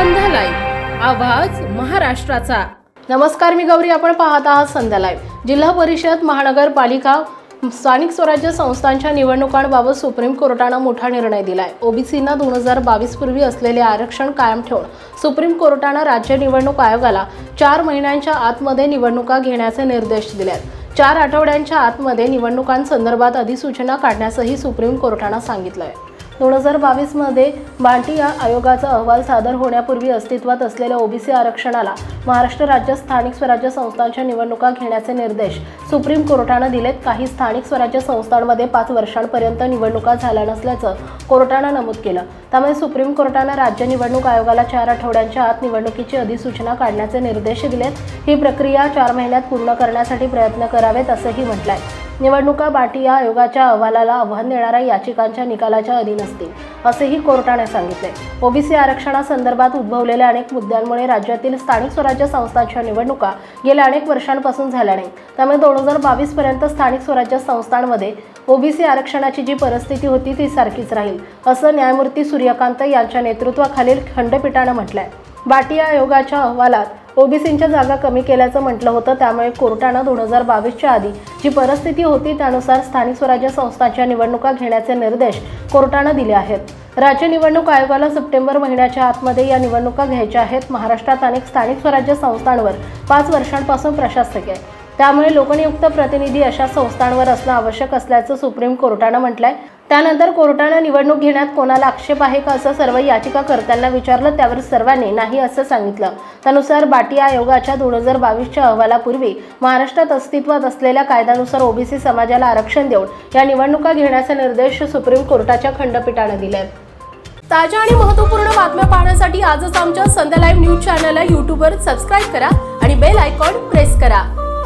आवाज महाराष्ट्राचा. नमस्कार मी गौरी. आपण पाहत आहात संध्या लाईव्ह जिल्हा परिषद महानगरपालिका स्थानिक स्वराज्य संस्थांच्या निवडणुकांबाबत सुप्रीम कोर्टानं मोठा निर्णय दिलाय. ओबीसींना दोन हजार बावीस पूर्वी असलेले आरक्षण कायम ठेवून सुप्रीम कोर्टानं राज्य निवडणूक आयोगाला चार महिन्यांच्या आतमध्ये निवडणुका घेण्याचे निर्देश दिले आहेत चार आठवड्यांच्या आतमध्ये निवडणुकांसंदर्भात अधिसूचना काढण्यासही सुप्रीम कोर्टानं सांगितलं आहे दोन हजार बावीसमध्ये बांटी या आयोगाचा अहवाल सादर होण्यापूर्वी अस्तित्वात असलेल्या ओबीसी आरक्षणाला महाराष्ट्र राज्य स्थानिक स्वराज्य संस्थांच्या निवडणुका घेण्याचे निर्देश सुप्रीम कोर्टानं दिलेत. काही स्थानिक स्वराज्य संस्थांमध्ये पाच वर्षांपर्यंत निवडणुका झाल्या नसल्याचं कोर्टानं नमूद केलं. त्यामुळे सुप्रीम कोर्टानं राज्य निवडणूक आयोगाला चार आठवड्यांच्या आत निवडणुकीची अधिसूचना काढण्याचे निर्देश दिलेत. ही प्रक्रिया चार महिन्यात पूर्ण करण्यासाठी प्रयत्न करावेत असंही म्हटलंय. निवडणुका बाटी या आयोगाच्या अहवालाला आव्हान देणाऱ्या याचिकांच्या निकालाच्या अधीन असतील असेही कोर्टाने सांगितले ओबीसी आरक्षणासंदर्भात उद्भवलेल्या अनेक मुद्द्यांमुळे राज्यातील स्थानिक स्वराज्य संस्थांच्या निवडणुका गेल्या अनेक वर्षांपासून झाल्या नाहीत. त्यामुळे दोन हजार बावीस पर्यंत स्थानिक स्वराज्य संस्थांमध्ये ओबीसी आरक्षणाची जी परिस्थिती होती ती सारखीच राहील असं न्यायमूर्ती सूर्यकांत यांच्या नेतृत्वाखालील खंडपीठानं म्हटलंय. बाटिया आयोगाच्या अहवालात ओबीसींच्या जागा कमी केल्याचं म्हटलं होतं. त्यामुळे कोर्टानं दोन हजार बावीसच्या आधी जी परिस्थिती होती त्यानुसार स्थानिक स्वराज्य संस्थांच्या निवडणुका घेण्याचे निर्देश कोर्टानं दिले आहेत. राज्य निवडणूक आयोगाला सप्टेंबर महिन्याच्या आतमध्ये या निवडणुका घ्यायच्या आहेत. महाराष्ट्रात अनेक स्थानिक स्वराज्य संस्थांवर पाच वर्षांपासून प्रशासक आहे. त्यामुळे लोकनियुक्त प्रतिनिधी अशा संस्थांवर असणं आवश्यक असल्याचं सुप्रीम कोर्टानं म्हटलंय. त्यानंतर कोर्टानं निवडणूक घेण्यात कोणाला आक्षेप आहे का असं सर्व याचिकाकर्त्यांना विचारलं त्यावर सर्वांनी नाही असं सांगितलं. त्यानुसार बाटी आयोगाच्या दोन हजार बावीसच्या अहवालापूर्वी महाराष्ट्रात अस्तित्वात असलेल्या कायद्यानुसार ओबीसी समाजाला आरक्षण देऊन या निवडणुका घेण्याचा निर्देश सुप्रीम कोर्टाच्या खंडपीठानं दिले ताज्या आणि महत्त्वपूर्ण बातम्या पाहण्यासाठी आजच आमच्या संध्या लाईव्ह न्यूज चॅनलला यूट्यूबवर सबस्क्राईब करा आणि बेल आयकॉन प्रेस करा.